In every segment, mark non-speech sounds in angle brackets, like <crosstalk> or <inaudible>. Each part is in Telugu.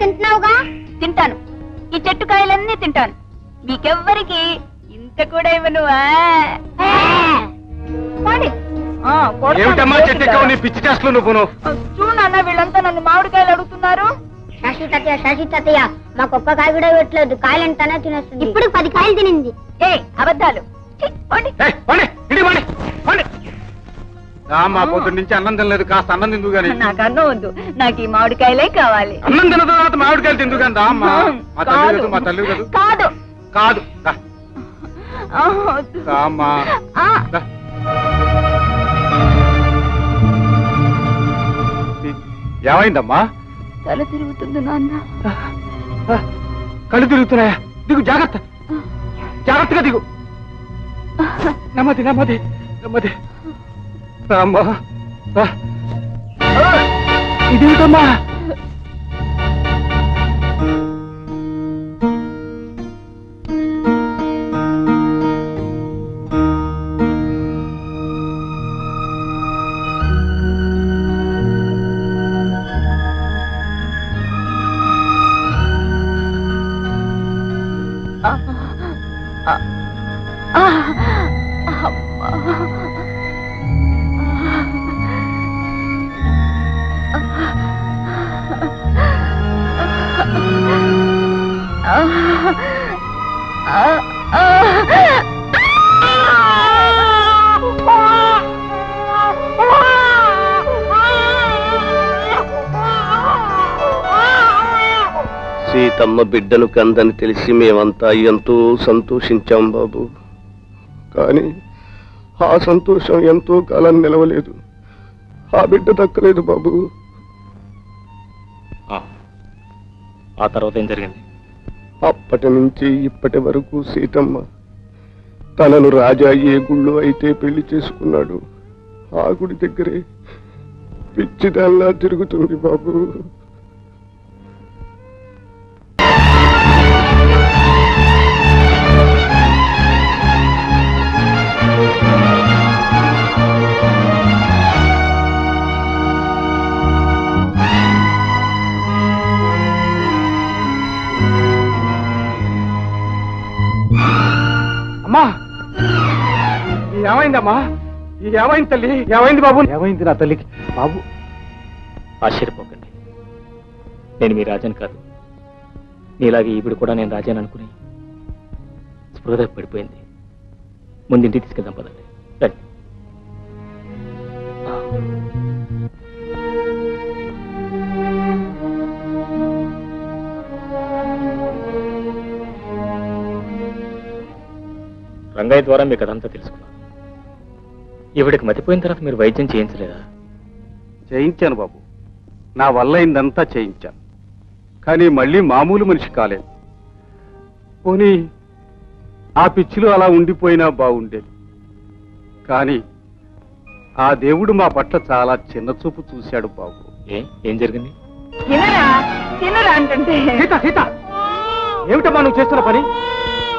తింటున్నావుగా? తింటాను. ఈ చెట్టు కాయలన్నీ తింటాను. మీకెవ్వరికి ఇంత కూడా ఇవ్వను ఏమిటమ్మా చెట్టెక్కవు నీ చేతులు. పిచ్చి చేస్తలు నువ్వు చూడు నాన్న వీళ్ళంతా నన్ను మామిడికాయలు అడుగుతున్నారు. శశి తాతయ్య శశి తాతయ్య మాకు ఒక్క కాయ కూడా పెట్టలేదు. కాయలు తనే తినేస్తుంది. ఇప్పుడు పది కాయలు తినింది. ఏ అబద్ధాలు. మా పొద్దు నుంచి అన్నం తినలేదు కాస్త అన్నం తిందు గాని. నాకు అన్నం వద్దు. నాకు ఈ మామిడికాయలే కావాలి. అన్నం తిన్న తర్వాత మామిడికాయలు తిందు కానీ అమ్మా. మా తల్లి కదా మా తల్లి కదా. కాదు. అమ్మా. ఏమైందమ్మా? తల తిరుగుతుంది నాన్న. కళ్ళు తిరుగుతున్నాయా? దిగు జాగ్రత్త. జాగ్రత్తగా దిగు. నెమ్మది నెమ్మది నెమ్మది. రామ్మా. ఇదేమిటమ్మా? సీతమ్మ బిడ్డను కందని తెలిసి మేమంతా ఎంతో సంతోషించాం బాబు. కానీ ఆ సంతోషం ఎంతో కాలం నిలవలేదు. ఆ బిడ్డ దక్కలేదు బాబు. ఆ తర్వాత ఏం జరిగింది? అప్పటి నుంచి ఇప్పటి వరకు సీతమ్మ తనను రాజా ఏ గుళ్ళో అయితే పెళ్ళి చేసుకున్నాడు ఆ గుడి దగ్గరే పిచ్చిదాల్లా తిరుగుతుంది బాబు. ఏమైందమ్మా? ఏమైంది తల్లి? ఏమైంది బాబు? ఏమైంది నా తల్లికి? బాబు. ఆశ్చర్యపోకండి. నేను మీ రాజాని కాదు. నీలాగే ఈవిడ కూడా నేను రాజాని అనుకుని స్పృహ పడిపోయింది. ముందు ఇంటికి తీసుకెళ్దాం పదండి. రండి. రంగయ్య ద్వారా మీకు అదంతా తెలుసుకున్నాను ఈవిడికి మతిపోయిన తర్వాత మీరు వైద్యం చేయించలేదా? చేయించాను బాబు. నా వల్ల అయిందంతా చేయించాను. కానీ మళ్ళీ మామూలు మనిషి కాలేదు. పోనీ ఆ పిచ్చిలో అలా ఉండిపోయినా బాగుండేది. కానీ ఆ దేవుడు మా పట్ల చాలా చిన్న చూపు చూశాడు బాబు. ఏ? ఏం జరిగింది? తినరా? తినరా అంటుంటే. సీత సీత! ఏమిటమ్మా నువ్వు చేస్తున్న పని?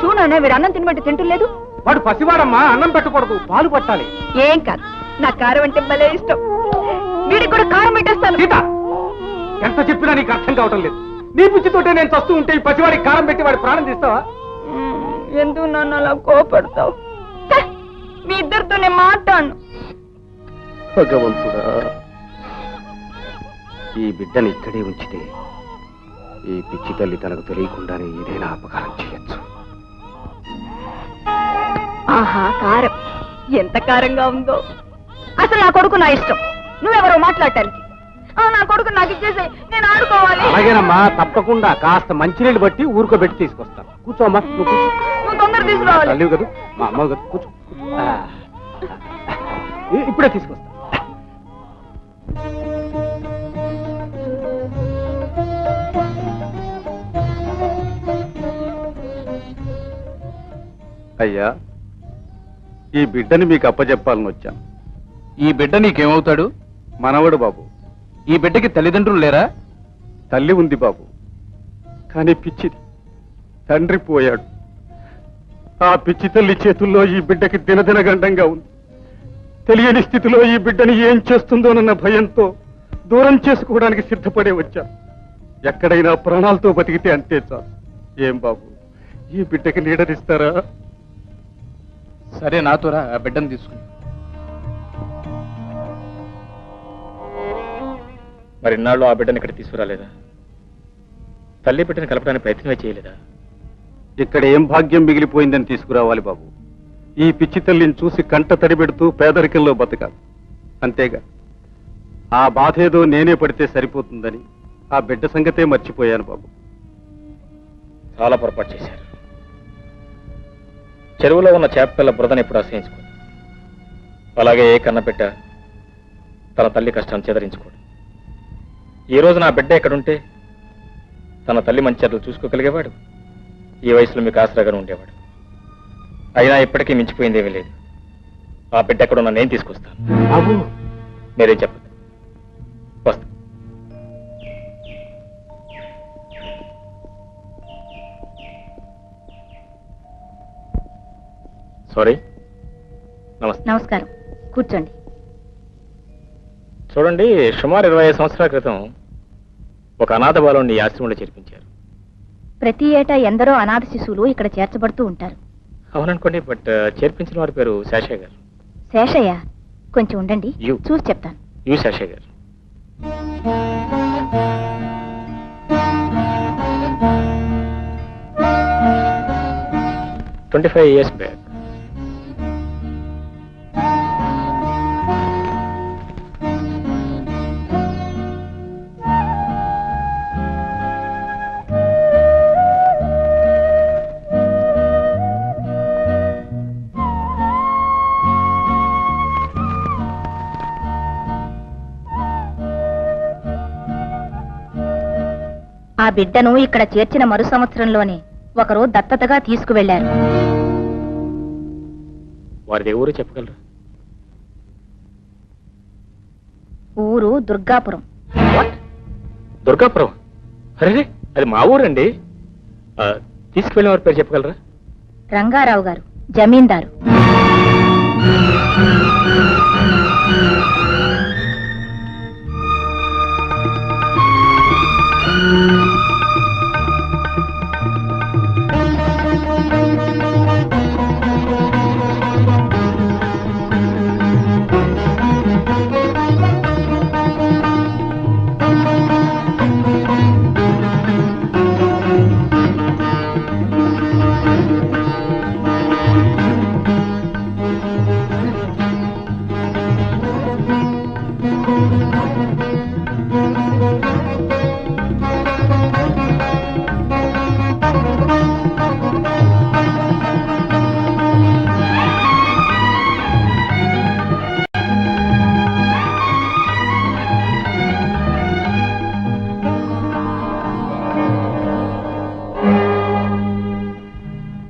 చూడన్నా మీరు అన్నం తినబట్టి తింటలేదు? వాడు పసివాడమ్మా అన్నం పెట్టకూడదు పాలు పట్టాలి. ఏం కాదు. నా కారం అంటే భలే ఇష్టం. వీడికి కూడా కారం పెట్టేస్తాను. సీత ఎంత చెప్పినా నీకు అర్థం కావటం లేదు. నీ పిచ్చితోటే నేను చస్తూ ఉంటే ఈ పసివాడికి కారం పెట్టి వాడి ప్రాణం తీస్తావా? ఎందుకు నన్ను అలా కోపడతావు? మీ ఇద్దరితో నేను మాట్లాడను. భగవంతుడా ఈ బిడ్డని ఇక్కడే ఉంచితే ఈ పిచ్చి తల్లి తనకు తెలియకుండానే ఏదైనా అపకారం చేయొచ్చు. ఆహా కారం. ఎంత కారంగా ఉందో. అసలు నా కొడుకు నా ఇష్టం. నువ్వెవరో మాట్లాడటానికి. ఆ, నా కొడుకు నాకు ఇచ్చేసి నేను ఆడుకోవాలి. అలాగేనమ్మా తప్పకుండా కాస్త మంచినీళ్ళు బట్టి ఊరుకోబెట్టి తీసుకొస్తాను. కూర్చోమ్మా నువ్వు కూర్చో. నువ్వు తొందర తీసుకురావాలి. తల్లివి కదా? మా అమ్మ కదా? కూర్చో. ఆ. ఇ- ఇప్పుడే తీసుకొస్తా. అయ్యా ఈ బిడ్డని మీకు అప్పచెప్పాలని వచ్చాను. ఈ బిడ్డ నీకేమవుతాడు? మనవడు బాబు. ఈ బిడ్డకి తల్లిదండ్రులు లేరా? తల్లి ఉంది బాబు. కానీ పిచ్చిది. తండ్రి పోయాడు. ఆ పిచ్చి తల్లి చేతుల్లో ఈ బిడ్డకి దినదిన గండంగా ఉంది. తెలియని స్థితిలో ఈ బిడ్డని ఏం చేస్తుందోనన్న భయంతో దూరం చేసుకోవడానికి సిద్ధపడే వచ్చాను. ఎక్కడైనా ప్రాణాలతో బతికితే అంతే చాలు. ఏం బాబు? ఈ బిడ్డకి నీడనిస్తారా సరే నాతోరా ఆ బిడ్డను తీసుకుని. మరి ఇన్నాళ్ళు ఆ బిడ్డను ఇక్కడ తీసుకురాలేదా? తల్లి బిడ్డను కలపడానికి ప్రయత్నమే చేయలేదా? ఇక్కడ ఏం భాగ్యం మిగిలిపోయిందని తీసుకురావాలి బాబు. ఈ పిచ్చి తల్లిని చూసి కంట తడిబెడుతూ పేదరికంలో బతకాలి. అంతేగా. ఆ బాధ ఏదో నేనే పడితే సరిపోతుందని ఆ బిడ్డ సంగతే మర్చిపోయాను బాబు. చాలా పొరపాటు చేశారు. చెరువులో ఉన్న చేప పిల్ల బురదను ఎప్పుడు అసహించుకోదు అలాగే ఏ కన్నబిడ్డ తన తల్లి కష్టాన్ని చెదరించుకోడు. ఈ రోజు నా బిడ్డ ఎక్కడుంటే తన తల్లి మంచి చెడ్డలు చూసుకోగలిగేవాడు. ఈ వయసులో మీకు ఆసరాగానే ఉండేవాడు. అయినా ఇప్పటికీ మించిపోయిందేమీ లేదు. ఆ బిడ్డ ఎక్కడున్నా నేను తీసుకొస్తాను. మీరేం చెప్పదు వస్తా. సారీ. నమస్తే. నమస్కారం. కూర్చోండి. చూడండి సుమారు ఇరవై ఐదు సంవత్సరాల క్రితం ఒక అనాథ బాలుని ఆశ్రమంలో చేర్పించారు. ప్రతి ఏటా ఎందరో అనాథ శిశువులు ఇక్కడ చేర్చబడుతూ ఉంటారు. అవుననుకోండి బట్ చేర్పించిన వారి పేరు శాషయ్య గారు. శేషయ్య కొంచెం ఉండండి. చూసి చెప్తాను. యు శాషయ్య గారు. Twenty five years back. బిడ్డను ఇక్కడ చేర్చిన మరు సంవత్సరంలోనే ఒకరు దత్తతగా తీసుకువెళ్ళారు వారిది ఊరు చెప్పగలరా? ఊరు దుర్గాపురం. దుర్గాపురం? అరే అది మా ఊరండి. తీసుకువెళ్ళిన వారి పేరు చెప్పగలరా? రంగారావు గారు జమీందారు.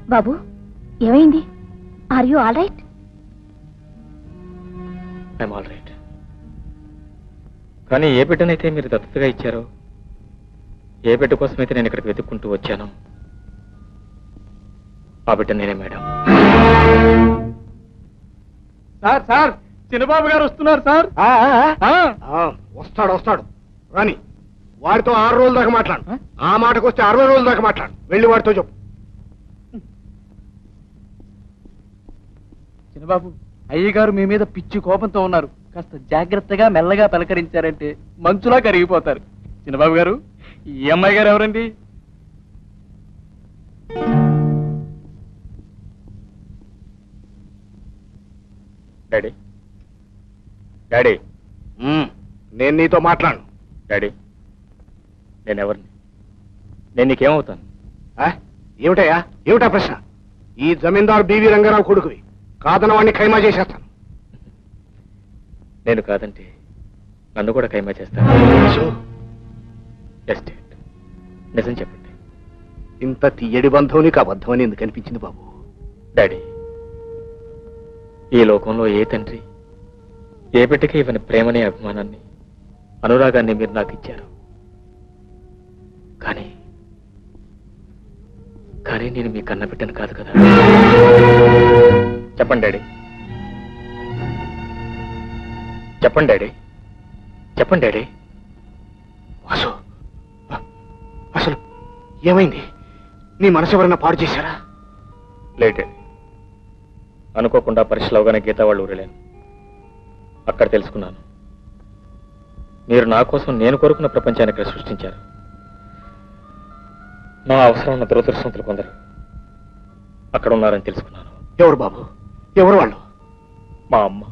బాబు ఏమైంది? Are you all right I'm all right కానీ ఏ బిడ్డనైతే మీరు దత్తతగా ఇచ్చారో ఏ బిడ్డ కోసమైతే నేను ఇక్కడికి వెతుక్కుంటూ వచ్చానో ఆ బిడ్డ నేనే మేడం. సార్ సార్ చిన్నబాబు గారు వస్తున్నారు సార్. వస్తాడు వస్తాడు. రాని వాడితో ఆరు రోజుల దాకా మాట్లాడు. ఆ? మాటకు వస్తే అరవై రోజుల దాకా మాట్లాడు. వెళ్ళి వాడితో చెప్పు. చిన్నబాబు అయ్యగారు మీ మీద పిచ్చి కోపంతో ఉన్నారు. కాస్త జాగ్రత్తగా మెల్లగా పలకరించారంటే మంచులా కరిగిపోతారు. చిన్నబాబు గారు ఈ అమ్మాయి గారు ఎవరండి? డాడీ. డాడీ. నేను నీతో మాట్లాడు డాడీ. నేను ఎవరిని నేను నీకేమవుతాను? ఏమిటయ్యా? ఏమిటా ప్రశ్న? ఈ జమీందారు బీవీ రంగారావు కొడుకువి. కాదన వాడిని ఖైమా చేసేస్తాను. నేను కాదంటే నన్ను కూడా ఖైమా చేస్తాను. ఎస్టేట్ నిజం చెప్పండి. ఇంత తీయడి బంధం నీకు అబద్ధమని ఎందుకు అనిపించింది బాబు? డాడీ ఈ లోకంలో ఏ తండ్రి ఏ బిడ్డకి ఇవ్వని ప్రేమని అభిమానాన్ని అనురాగాన్ని మీరు నాకు ఇచ్చారు? కానీ కానీ నేను మీ కన్న బిడ్డను కాదు కదా? చెప్పండి డాడీ. చెప్పండి డాడీ. చెప్పండి డాడీ. వాసు అసలు ఏమైంది? నీ మనసు ఎవరైనా పాడు చేశారా? లేట్ అనుకోకుండా పరీక్షలు అవగానే గీత వాళ్ళు ఊరెళ్ళాను. అక్కడ తెలుసుకున్నాను. మీరు నా కోసం నేను కోరుకున్న ప్రపంచాన్ని ఇక్కడ సృష్టించారు. నా అవసరం ఉన్న దురదృష్టవంతులు కొందరు అక్కడ ఉన్నారని తెలుసుకున్నాను. ఎవరు బాబు? ఎవరు వాళ్ళు? మా అమ్మ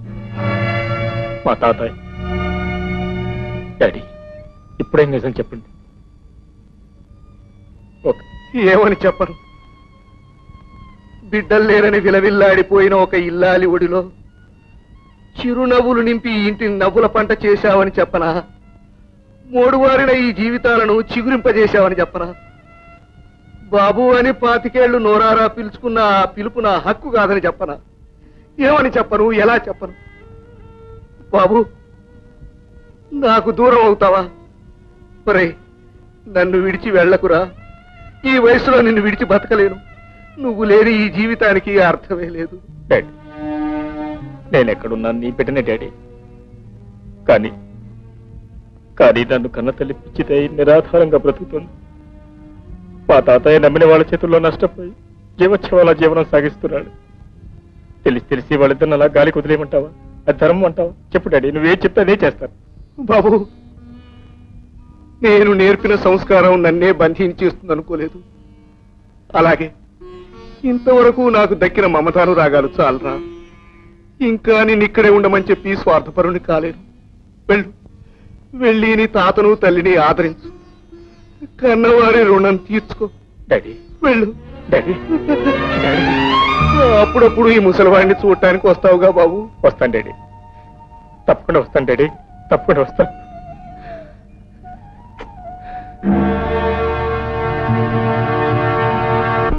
మా తాతయ్య. డాడీ ఇప్పుడేం నిజం చెప్పండి. ఓకే. ఏమని చెప్పను బిడ్డలు లేరని విలవిల్లాడిపోయిన ఒక ఇల్లాలి ఒడిలో చిరునవ్వులు నింపి ఇంటిని నవ్వుల పంట చేశావని చెప్పనా? మోడువారిన ఈ జీవితాలను చిగురింపజేశావని చెప్పనా? బాబు అని పాతికేళ్ళు నోరారా పిలుచుకున్న ఆ పిలుపు నా హక్కు కాదని చెప్పనా? ఏమని చెప్పను ఎలా చెప్పను? బాబు నాకు దూరం అవుతావా? ఒరేయ్ నన్ను విడిచి వెళ్ళకురా. ఈ వయసులో నిన్ను విడిచి బతకలేను. నువ్వు లేని ఈ జీవితానికి అర్థమే లేదు. డాడీ నేను ఎక్కడున్నాను నీ బిడ్డనే డాడీ. కానీ కానీ నన్ను కన్న తల్లి పిచ్చితే నిరాధారంగా బ్రతుకుతుంది. మా తాతయ్య నమ్మిన వాళ్ళ చేతుల్లో నష్టపోయి జీవోత్సవాల జీవనం సాగిస్తున్నాడు. తెలిసి తెలిసి వాళ్ళిద్దరిని అలా గాలికి వదిలేయమంటావా అది ధర్మం అంటావా? చెప్పు డాడీ నువ్వేం చెప్తే అదే చేస్తాను బాబు నేను నేర్పిన సంస్కారం నన్నే బంధించేస్తుంది అనుకోలేదు. అలాగే ఇంతవరకు నాకు దక్కిన మమతాను రాగాలు చాలరా. ఇంకా నేను ఇక్కడే ఉండమని చెప్పి స్వార్థపరుని కాలేను వెళ్ళు వెళ్ళి నీ తాతను తల్లిని ఆదరించు. కన్నవారి రుణం తీర్చుకో. డాడీ. వెళ్ళు. Daddy daddy. <laughs> అప్పుడప్పుడు ఈ ముసలివాడిని చూడటానికి వస్తావుగా బాబు? వస్తాను డాడీ. తప్పకుండా వస్తాను డాడీ. తప్పకుండా వస్తాను.